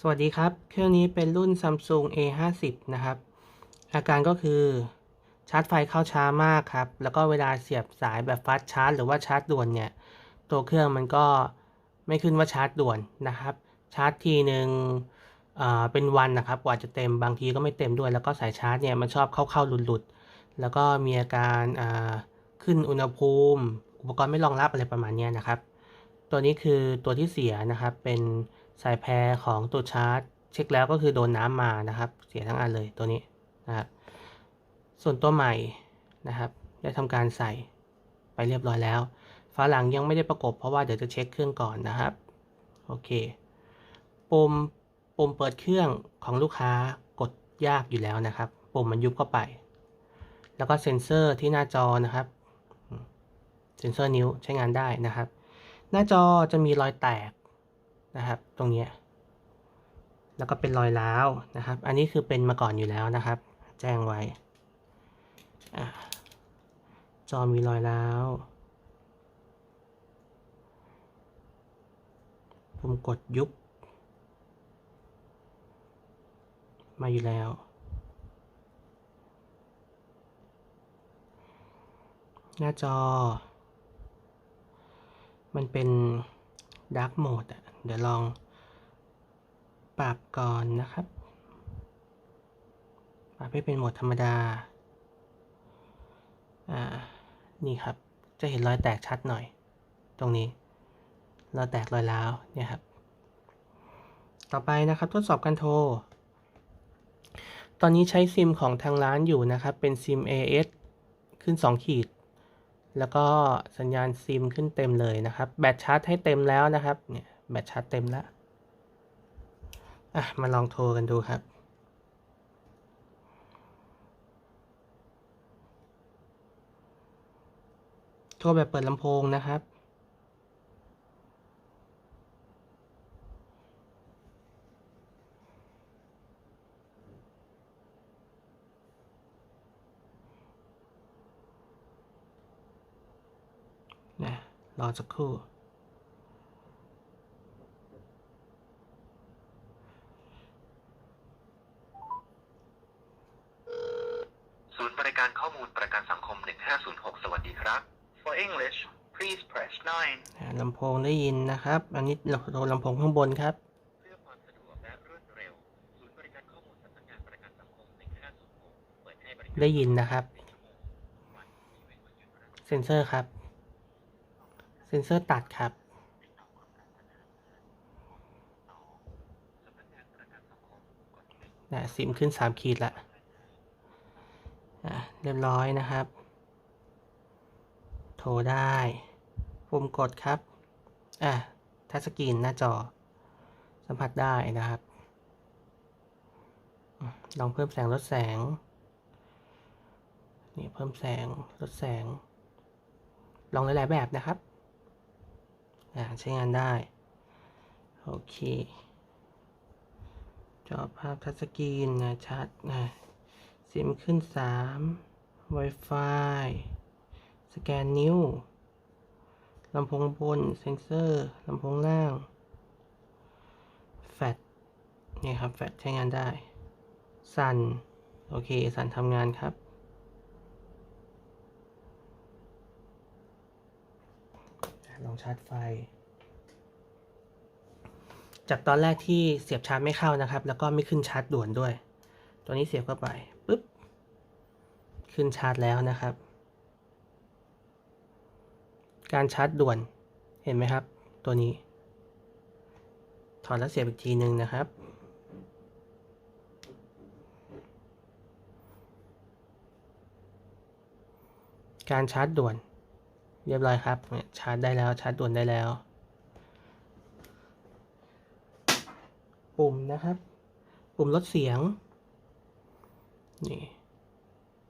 สวัสดีครับ เครื่องนี้เป็นรุ่น Samsung A50 นะครับ อาการก็คือชาร์จไฟเข้าช้ามากครับ แล้วก็เวลาเสียบสายแบบฟาสชาร์จหรือว่าชาร์จด่วนเนี่ย ตัวเครื่องมันก็ไม่ขึ้นว่าชาร์จด่วนนะครับ ชาร์จทีหนึ่งเเป็นวันนะครับ กว่าจะเต็มบางทีก็ไม่เต็มด้วย แล้วก็สายชาร์จเนี่ยมันชอบเข้าๆหลุดๆ แล้วก็มีอาการขึ้นอุณหภูมิ อุปกรณ์ไม่รองรับอะไรประมาณนี้นะครับ ตัวนี้คือตัวที่เสียนะครับเป็น สายแพรของตัวชาร์จ เช็คแล้วก็คือโดนน้ำมานะครับ เสียทั้งอันเลยตัวนี้นะครับส่วนตัวใหม่นะครับ ได้ทำการใส่ไปเรียบร้อยแล้วฝาหลังยังไม่ได้ประกบเพราะว่าเดี๋ยวจะเช็คเครื่องก่อนนะครับโอเคปุ่มปุ่มเปิดเครื่องของลูกค้ากดยากอยู่แล้วนะครับ ปุ่มมันยุบเข้าไป แล้วก็เซ็นเซอร์ที่หน้าจอนะครับเซ็นเซอร์นิ้วใช้งานได้นะครับ หน้าจอจะมีรอยแตก นะครับ ตรงนี้แล้วก็เป็นรอยร้าวนะครับ อันนี้คือเป็นมาก่อนอยู่แล้วนะครับ แจ้งไว้จอมีรอยร้าว ผมกดยุบ มาอยู่แล้ว หน้าจอ มันเป็นด a r k กโหมดอะ เดี๋ยวลองปรับก่อนนะครับ ปรับให้เป็นโหมดธรรมดา อ่า นี่ครับ จะเห็นรอยแตกชัดหน่อย ตรงนี้ รอยแตกรอยร้าวเนี่ยครับ ต่อไปนะครับทดสอบการโทร ตอนนี้ใช้ซิมของทางร้านอยู่นะครับ เป็นซิม AS ขึ้น 2 ขีด แล้วก็สัญญาณซิมขึ้นเต็มเลยนะครับ แบตชาร์จให้เต็มแล้วนะครับ เนี่ย แบตชาร์จเต็มแล้ว อะ มาลองโทรกันดูครับ โทรแบบเปิดลำโพงนะครับนะรอสักครู่ ศูนย์บริการ ข้อมูลประกันสังคม 1506 สวัสดีครับ For English, please press 9. อ่าลำโพงได้ยินนะครับ อันนี้เราโทรลำโพงข้างบนครับเพื่อความสะดวกและรวดเร็วศูนย์บริการข้อมูลสำนักงานประกันสังคม1506เปิดให้บริการได้ยินนะครับ24ชั่วโมงวันที่เว้นวันหยุดราชการเซ็นเซอร์ครับ เซ็นเซอร์ตัดครับสำนักงานประกันสังคมกดหนึ่งนะซิมขึ้น3ขีดละอะ เรียบร้อยนะครับ โทรได้ปุ่มกดครับ อะทัชสกรีนหน้าจอ สัมผัสได้นะครับ ลองเพิ่มแสงลดแสง นี่เพิ่มแสงลดแสง ลองหลาย ๆ แบบนะครับ อ่าใช้งานได้ โอเคจอภาพทัชสกรีนนะชัดนะซิมขึ้น 3 Wi-Fi สแกนนิ้ว ลำโพงบน เซนเซอร์ ลำโพงล่าง แฟลชนี่ครับ แฟลชใช้งานได้ สั่น โอเค สั่นทำงานครับ ลองชาร์จไฟ จากตอนแรกที่เสียบชาร์จไม่เข้านะครับ แล้วก็ไม่ขึ้นชาร์จด่วนด้วย ตัวนี้เสียบเข้าไป ขึ้นชาร์จแล้วนะครับ การชาร์จด่วนเห็นไหมครับ ตัวนี้ ถอดแล้วเสียบอีกทีหนึ่งนะครับ การชาร์จด่วน เรียบร้อยครับ ชาร์จได้แล้วชาร์จด่วนได้แล้ว ปุ่มนะครับ ปุ่มลดเสียง นี่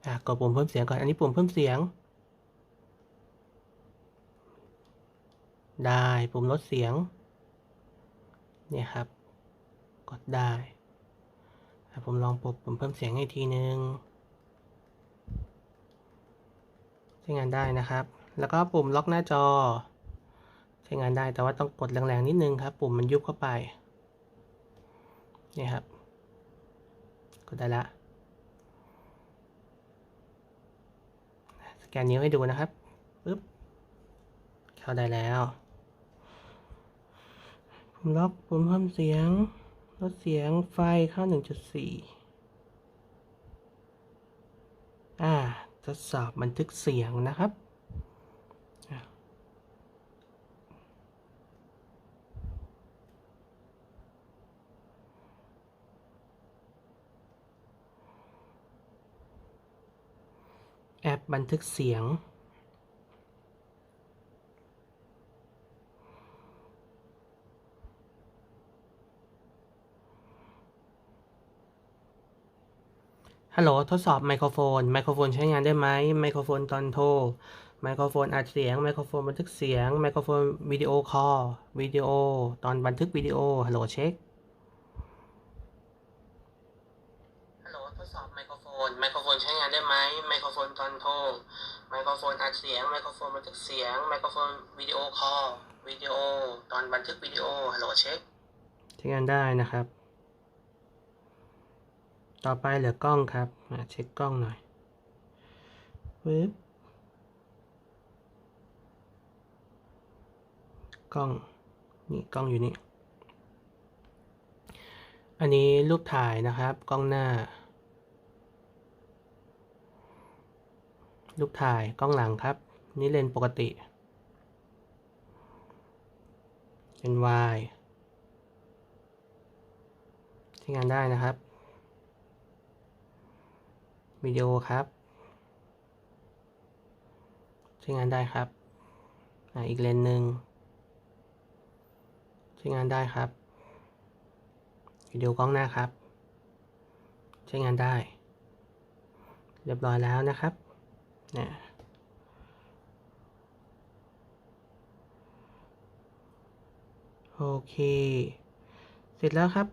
อะกดปุ่มเพิ่มเสียงก่อน อันนี้ปุ่มเพิ่มเสียง ได้ปุ่มลดเสียง เนี่ยครับ กดได้ ผมลองปุ่มปุ่มเพิ่มเสียงให้อีกทีนึงใช้งานได้นะครับ แล้วก็ปุ่มล็อกหน้าจอ ใช้งานได้แต่ว่าต้องกดแรงๆนิดนึงครับ ปุ่มมันยุบเข้าไป นี่ครับ กดได้ละ สแกนนิ้วให้ดูนะครับปึ๊บเข้าได้แล้วผมล็อกผมเพิ่มเสียงลดเสียงไฟเข้า 1.4 อ่าทดสอบบันทึกเสียงนะครับอะแอป บันทึกเสียง ฮัลโหล ทดสอบไมโครโฟน ไมโครโฟนใช้งานได้ไหม ไมโครโฟนตอนโทร ไมโครโฟนอัดเสียง ไมโครโฟนบันทึกเสียง ไมโครโฟนวิดีโอคอล วิดีโอ ตอนบันทึกวิดีโอ ฮัลโหลเช็ค ฮัลโหล ทดสอบไมโครโฟน ไมโครโฟนใช้งานได้ไหม ไม โครโทรไมโครโฟนอัดเสียง ไมโครโฟนบันทึกเสียง ไมโครโฟนวิดีโอคอลวิดีโอ ตอนบันทึกวิดีโอฮัลโหลเช็คใช้งานได้นะครับ ต่อไปเหลือกล้องครับมาเช็คกล้องหน่อยปึ๊บกล้องนี่กล้องอยู่นี่ อันนี้รูปถ่ายนะครับ กล้องหน้า รูปถ่ายกล้องหลังครับ นี่เลนส์ปกติเลนวายใช้งานได้นะครับวิดีโอครับใช้งานได้ครับออีกเลนส์หนึ่งใช้งานได้ครับวิดีโอกล้องหน้าครับ ใช้งานได้ เรียบร้อยแล้วนะครับ นะโอเค เสร็จแล้วครับ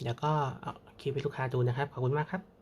เดี๋ยวก็เอาคลิปให้ลูกค้าดูนะครับ ขอบคุณมากครับ